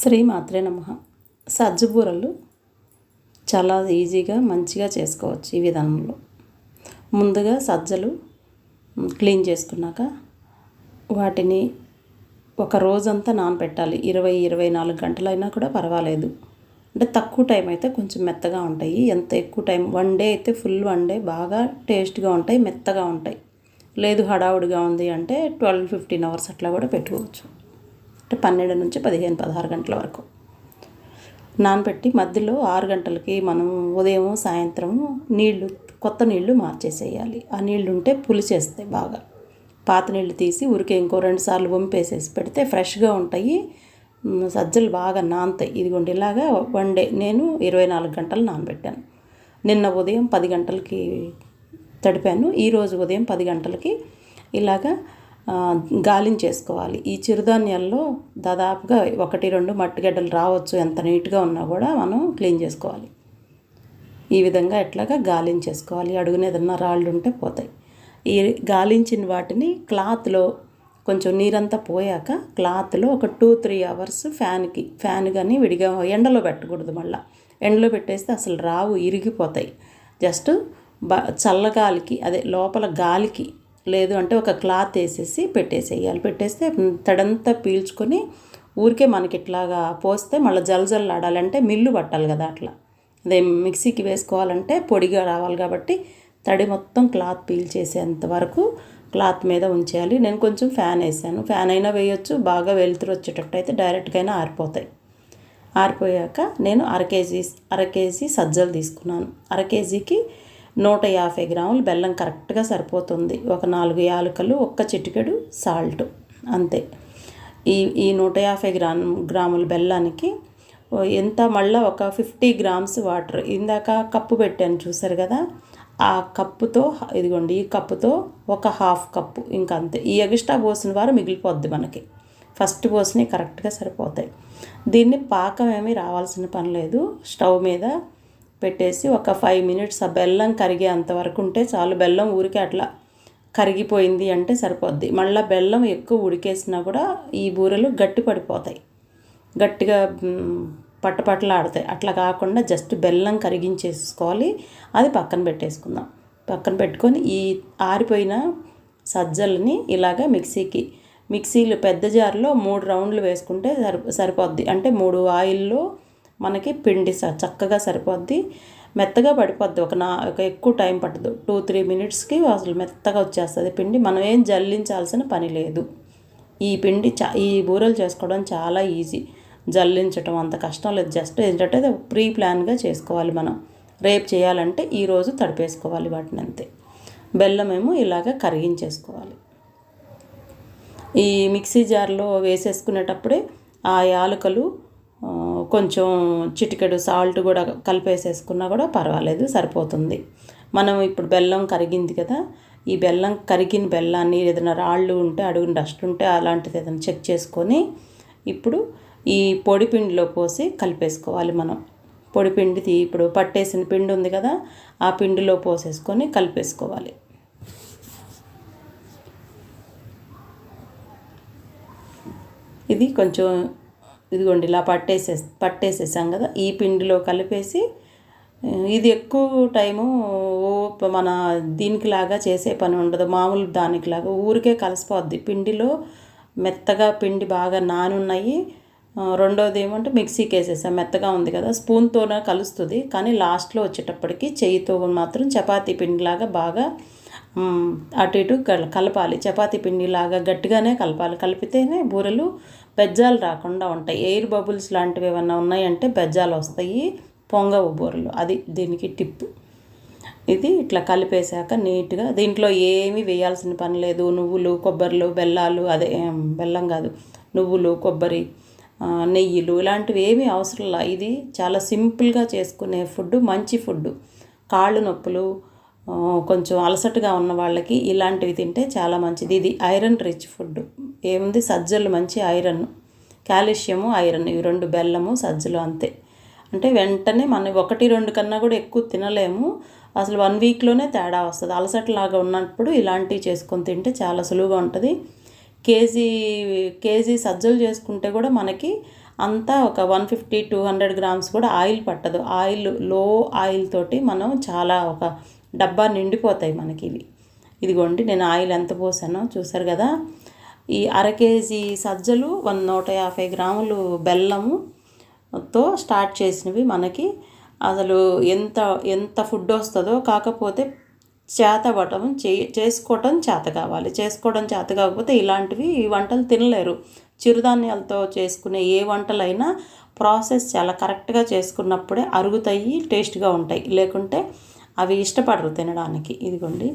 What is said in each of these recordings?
శ్రీమాత్రే నమ. సజ్జబూరలు చాలా ఈజీగా మంచిగా చేసుకోవచ్చు ఈ విధానంలో. ముందుగా సజ్జలు క్లీన్ చేసుకున్నాక వాటిని ఒక రోజంతా నానబెట్టాలి ఇరవై ఇరవై నాలుగు గంటలైనా కూడా పర్వాలేదు. అంటే తక్కువ టైం అయితే కొంచెం మెత్తగా ఉంటాయి. ఎంత ఎక్కువ టైం వన్ డే అయితే ఫుల్ వన్ డే బాగా టేస్ట్గా ఉంటాయి మెత్తగా ఉంటాయి. లేదు హడావుడిగా ఉంది అంటే ట్వెల్వ్ ఫిఫ్టీన్ అవర్స్ అట్లా కూడా పెట్టుకోవచ్చు. అంటే పన్నెండు నుంచి పదిహేను పదహారు గంటల వరకు. నానబెట్టి మధ్యలో ఆరు గంటలకి మనం ఉదయం సాయంత్రం నీళ్ళు కొత్త నీళ్ళు మార్చేసేయాలి. ఆ నీళ్ళు ఉంటే పులిచేస్తాయి బాగా. పాత నీళ్ళు తీసి ఉరికే ఇంకో రెండు సార్లు వంపేసేసి పెడితే ఫ్రెష్గా ఉంటాయి. సజ్జలు బాగా నానతాయి. ఇదిగోండి ఇలాగా వన్ డే నేను ఇరవై నాలుగు గంటలు నానబెట్టాను. నిన్న ఉదయం పది గంటలకి తడిపాను. ఈరోజు ఉదయం పది గంటలకి ఇలాగా గాలించేసుకోవాలి ఈ చిరుధాన్యాల్లో దాదాపుగా ఒకటి రెండు మట్టిగడ్డలు రావచ్చు. ఎంత నీట్గా ఉన్నా కూడా మనం క్లీన్ చేసుకోవాలి. ఈ విధంగా ఎట్లాగా గాలించేసుకోవాలి అడుగున ఏదన్నా రాళ్ళు ఉంటే పోతాయి. ఈ గాలించిన వాటిని క్లాత్లో కొంచెం నీరంతా పోయాక క్లాత్లో ఒక టూ త్రీ అవర్స్ ఫ్యాన్కి ఫ్యాన్ కానీ విడిగా ఎండలో పెట్టకూడదు మళ్ళీ. ఎండలో పెట్టేస్తే అసలు రావు ఇరిగిపోతాయి. జస్ట్ బ చల్లగాలికి అదే లోపల గాలికి లేదు అంటే ఒక క్లాత్ వేసేసి పెట్టేసేయాలి. పెట్టేస్తే తడంతా పీల్చుకొని ఊరికే మనకి ఇట్లాగా పోస్తే మళ్ళీ జలజల్లాడాలంటే మిల్లు పట్టాలి కదా అట్లా. అదే మిక్సీకి వేసుకోవాలంటే పొడిగా రావాలి కాబట్టి తడి మొత్తం క్లాత్ పీల్చేసేంత వరకు క్లాత్ మీద ఉంచేయాలి. నేను కొంచెం ఫ్యాన్ వేసాను. ఫ్యాన్ అయినా వేయొచ్చు బాగా వెలుతురు వచ్చేటట్టు అయితే డైరెక్ట్గా అయినా ఆరిపోతాయి. ఆరిపోయాక నేను అర కేజీ అర కేజీ సజ్జలు తీసుకున్నాను. అర కేజీకి నూట యాభై గ్రాములు బెల్లం కరెక్ట్గా సరిపోతుంది. ఒక నాలుగు యాలకలు ఒక్క చిటికెడు సాల్ట్. అంతే. ఈ ఈ నూట యాభై గ్రా గ్రాముల బెల్లానికి ఎంత మళ్ళీ ఒక ఫిఫ్టీ గ్రామ్స్ వాటర్. ఇందాక కప్పు పెట్టాను చూసారు కదా? ఆ కప్పుతో ఇదిగోండి ఈ కప్పుతో ఒక హాఫ్ కప్పు. ఇంకా అంతే. ఈ ఎగస్ట్రా పోసిన వారు మిగిలిపోద్ది మనకి. ఫస్ట్ పోసినవి కరెక్ట్గా సరిపోతాయి. దీన్ని పాకం ఏమీ రావాల్సిన పని లేదు. స్టవ్ మీద పెట్టేసి ఒక ఫైవ్ మినిట్స్ ఆ బెల్లం కరిగేంత వరకు ఉంటే చాలు. బెల్లం ఊరికే అట్లా కరిగిపోయింది అంటే సరిపోద్ది. మళ్ళీ బెల్లం ఎక్కువ ఉడికేసినా కూడా ఈ బూరెలు గట్టి పడిపోతాయి. గట్టిగా పట్టపట్టలాడతాయి అట్లా కాకుండా జస్ట్ బెల్లం కరిగించేసుకోవాలి. అది పక్కన పెట్టేసుకుందాం. పక్కన పెట్టుకొని ఈ ఆరిపోయిన సజ్జల్ని ఇలాగా మిక్సీకి మిక్సీలు పెద్ద జార్లో మూడు రౌండ్లు వేసుకుంటే సరి సరిపోద్ది. అంటే మూడు ఆయిల్లో మనకి పిండి స చక్కగా సరిపోద్ది. మెత్తగా పడిపోద్ది. ఒక నా ఒక ఎక్కువ టైం పట్టదు. టూ త్రీ మినిట్స్కి అసలు మెత్తగా వచ్చేస్తుంది పిండి. మనం ఏం జల్లించాల్సిన పని లేదు. ఈ పిండి చా ఈ బూరెలు చేసుకోవడం చాలా ఈజీ. జల్లించడం అంత కష్టం లేదు. జస్ట్ ఏంటంటే ప్రీ ప్లాన్గా చేసుకోవాలి మనం. రేపు చేయాలంటే ఈరోజు తడిపేసుకోవాలి వాటిని అంతే. బెల్లం ఏమో ఇలాగ కరిగించేసుకోవాలి. ఈ మిక్సీ జార్లో వేసేసుకునేటప్పుడే ఆ యాలకులు కొంచెం చిటికెడు సాల్ట్ కూడా కలిపేసేసుకున్నా కూడా పర్వాలేదు సరిపోతుంది. మనం ఇప్పుడు బెల్లం కరిగింది కదా ఈ బెల్లం కరిగిన బెల్లాన్ని ఏదైనా రాళ్ళు ఉంటే అడుగున డస్ట్ ఉంటే అలాంటిది ఏదైనా చెక్ చేసుకొని ఇప్పుడు ఈ పొడి పిండిలో పోసి కలిపేసుకోవాలి మనం. పొడి పిండిది ఇప్పుడు పట్టేసిన పిండి ఉంది కదా ఆ పిండిలో పోసేసుకొని కలిపేసుకోవాలి. ఇది కొంచెం ఇదిగోండి ఇలా పట్టేసే పట్టేసేసాం కదా ఈ పిండిలో కలిపేసి ఇది ఎక్కువ టైము మన దీనికిలాగా చేసే పని ఉండదు మామూలు దానికిలాగా ఊరికే కలిసిపోద్ది. పిండిలో మెత్తగా పిండి బాగా నానున్నాయి. రెండోది ఏమంటే మిక్సీకి వేసేసాం మెత్తగా ఉంది కదా స్పూన్తోనే కలుస్తుంది కానీ లాస్ట్లో వచ్చేటప్పటికి చేయితో మాత్రం చపాతీ పిండిలాగా బాగా అటు ఇటు కల కలపాలి. చపాతీ పిండిలాగా గట్టిగానే కలపాలి. కలిపితేనే బూరెలు బెజ్జాలు రాకుండా ఉంటాయి. ఎయిర్ బబుల్స్ లాంటివి ఏమన్నా ఉన్నాయంటే బెజ్జాలు వస్తాయి. పొంగవు బూరెలు. అది దీనికి టిప్. ఇది ఇట్లా కలిపేశాక నీట్గా దీంట్లో ఏమీ వేయాల్సిన పని లేదు. నువ్వులు కొబ్బరిలు బెల్లాలు అదే బెల్లం కాదు. నువ్వులు కొబ్బరి నెయ్యిలు ఇలాంటివి ఏమీ అవసరం ఇది చాలా సింపుల్గా చేసుకునే ఫుడ్ మంచి ఫుడ్ కాళ్ళు నొప్పులు కొంచెం అలసటగా ఉన్న వాళ్ళకి ఇలాంటివి తింటే చాలా మంచిది. ఇది ఐరన్ రిచ్ ఫుడ్. ఏముంది? సజ్జలు మంచి ఐరన్. Calcium iron. ఇవి రెండు బెల్లము సజ్జలు అంతే. అంటే వెంటనే మనం ఒకటి రెండు కన్నా కూడా ఎక్కువ తినలేము. అసలు వన్ వీక్లోనే తేడా వస్తుంది. అలసటలాగా ఉన్నప్పుడు ఇలాంటివి చేసుకొని తింటే చాలా సులువుగా ఉంటుంది. కేజీ కేజీ సజ్జలు చేసుకుంటే కూడా మనకి అంతా ఒక one fifty two hundred grams కూడా ఆయిల్ పట్టదు. ఆయిల్లో ఆయిల్ తోటి మనం చాలా ఒక డబ్బా నిండిపోతాయి మనకి ఇవి ఇదిగోండి నేను ఆయిల్ ఎంత పోసానో చూసారు కదా. ఈ అర కేజీ సజ్జలు వన్ నూట యాభై గ్రాములు బెల్లముతో స్టార్ట్ చేసినవి మనకి. అసలు ఎంత ఎంత ఫుడ్ వస్తుందో కాకపోతే చేతబడటం చే చేసుకోవటం చేత కావాలి. చేసుకోవడం చేత కాకపోతే ఇలాంటివి ఈ వంటలు తినలేరు. చిరుధాన్యాలతో చేసుకునే ఏ వంటలైనా ప్రాసెస్ చాలా కరెక్ట్గా చేసుకున్నప్పుడే అరుగుతాయి టేస్ట్గా ఉంటాయి. లేకుంటే అవి ఇష్టపడరు తినడానికి. ఇదిగోండి.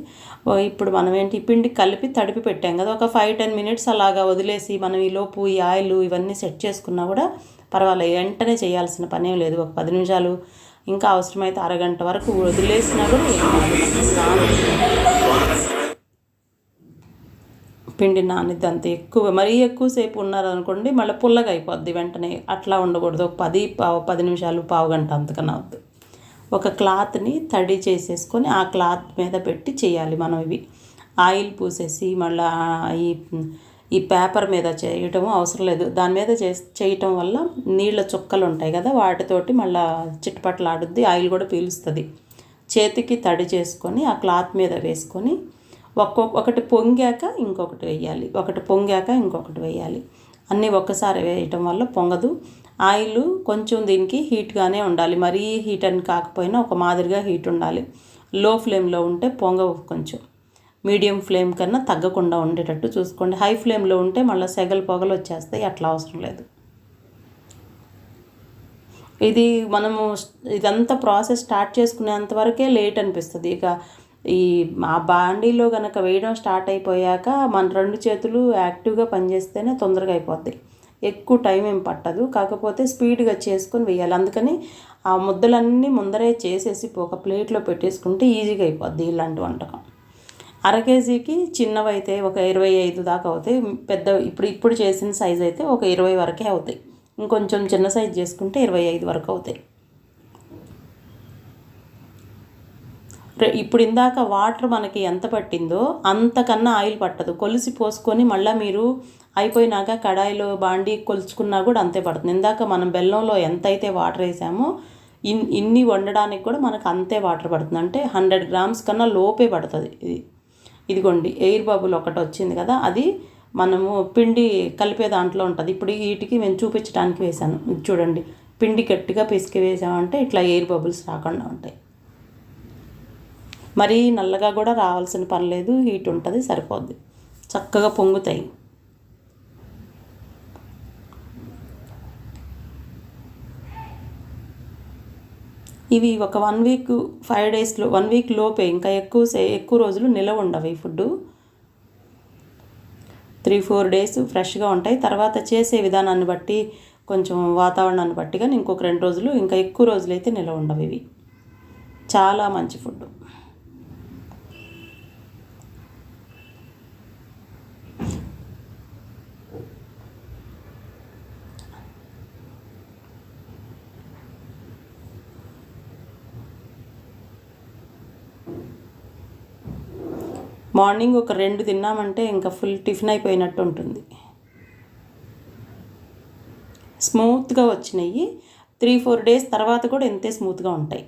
ఇప్పుడు మనం ఏంటి పిండి కలిపి తడిపి పెట్టాం కదా ఒక ఫైవ్ టెన్ మినిట్స్ అలాగా వదిలేసి మనం ఈ లోపు ఈ ఆయిల్ ఇవన్నీ సెట్ చేసుకున్నా కూడా పర్వాలేదు. వెంటనే చేయాల్సిన పనేం లేదు. ఒక పది నిమిషాలు ఇంకా అవసరమైతే అరగంట వరకు వదిలేసినా కూడా పిండి నానిద్ది అంత ఎక్కువ. మరీ ఎక్కువసేపు ఉన్నారనుకోండి మళ్ళీ పుల్లగా అయిపోద్ది వెంటనే. అట్లా ఉండకూడదు. ఒక పది పావు పది నిమిషాలు పావు గంట అంతకన్నా అవుద్ది ఒక క్లాత్ని తడి చేసేసుకొని ఆ క్లాత్ మీద పెట్టి చేయాలి మనం ఇవి. ఆయిల్ పూసేసి మళ్ళీ ఈ ఈ పేపర్ మీద చేయటం అవసరం లేదు. దాని మీద చే చేయటం వల్ల నీళ్ళ చుక్కలు ఉంటాయి కదా వాటితోటి మళ్ళీ చిట్టుపట్లాడుద్ది ఆయిల్ కూడా పీలుస్తుంది. చేతికి తడి చేసుకొని ఆ క్లాత్ మీద వేసుకొని ఒక్కొక్క ఒకటి పొంగాక ఇంకొకటి వేయాలి. ఒకటి పొంగాక ఇంకొకటి వేయాలి. అన్నీ ఒక్కసారి వేయటం వల్ల పొంగదు. ఆయిల్ కొంచెం దీనికి హీట్గానే ఉండాలి. మరీ హీట్ అని కాకపోయినా ఒక మాదిరిగా హీట్ ఉండాలి. లో ఫ్లేమ్లో ఉంటే పొంగవు కొంచెం. మీడియం ఫ్లేమ్ కన్నా తగ్గకుండా ఉండేటట్టు చూసుకోండి. హై ఫ్లేమ్లో ఉంటే మళ్ళీ సెగలు పొగలు వచ్చేస్తాయి. అట్లా అవసరం లేదు. ఇది మనము ఇదంతా ప్రాసెస్ స్టార్ట్ చేసుకునేంత వరకే లేట్ అనిపిస్తుంది. ఇక ఈ ఆ బాండీలో కనుక వేయడం స్టార్ట్ అయిపోయాక మన రెండు చేతులు యాక్టివ్గా పనిచేస్తేనే తొందరగా అయిపోద్ది. ఎక్కువ టైం ఏం పట్టదు. కాకపోతే స్పీడ్గా చేసుకొని వేయాలి. అందుకని ఆ ముద్దలన్నీ ముందరే చేసేసి ఒక ప్లేట్లో పెట్టేసుకుంటే ఈజీగా అయిపోద్ది ఇలాంటి వంటకం. అర కేజీకి చిన్నవైతే ఒక ఇరవై ఐదు దాకా అవుతాయి. పెద్ద ఇప్పుడు ఇప్పుడు చేసిన సైజ్ అయితే ఒక ఇరవై వరకే అవుతాయి. ఇంకొంచెం చిన్న సైజ్ చేసుకుంటే ఇరవై ఐదు వరకు అవుతాయి. ఇప్పుడు ఇందాక వాటర్ మనకి ఎంత పట్టిందో అంతకన్నా ఆయిల్ పట్టదు. కొలిసి పోసుకొని మళ్ళీ మీరు అయిపోయినాక కడాయిలో బాండి కొలుచుకున్నా కూడా అంతే పడుతుంది. ఇందాక మనం బెల్లంలో ఎంత అయితే వాటర్ వేసామో ఇన్ ఇన్ని వండడానికి కూడా మనకు అంతే వాటర్ పడుతుంది. అంటే హండ్రెడ్ గ్రామ్స్ కన్నా లోపే పడుతుంది ఇది. ఇదిగోండి ఎయిర్ బబుల్ ఒకటి వచ్చింది కదా అది మనము పిండి కలిపే దాంట్లో ఉంటుంది. ఇప్పుడు వీటికి మేము చూపించడానికి వేసాను చూడండి పిండి గట్టిగా పిసికి వేసామంటే ఇట్లా ఎయిర్ బబుల్స్ రాకుండా ఉంటాయి. మరీ నల్లగా కూడా రావాల్సిన పని లేదు హీట్ ఉంటుంది సరిపోద్ది. చక్కగా పొంగుతాయి. ఇవి ఒక వన్ వీక్ ఫైవ్ డేస్లో వన్ వీక్ లోపే ఇంకా ఎక్కువ సే ఎక్కువ రోజులు నిలవ ఉండవు ఈ ఫుడ్ త్రీ ఫోర్ డేస్ ఫ్రెష్గా ఉంటాయి. తర్వాత చేసే విధానాన్ని బట్టి కొంచెం వాతావరణాన్ని బట్టి కానీ ఇంకొక రెండు రోజులు ఇంకా ఎక్కువ రోజులు అయితే నిలవ ఉండవు ఇవి. చాలా మంచి ఫుడ్ మార్నింగ్ ఒక రెండు తిన్నామంటే ఇంకా ఫుల్ టిఫిన్ అయిపోయినట్టు ఉంటుంది. స్మూత్గా వచ్చినాయి. త్రీ ఫోర్ డేస్ తర్వాత కూడా ఇంతే స్మూత్గా ఉంటాయి.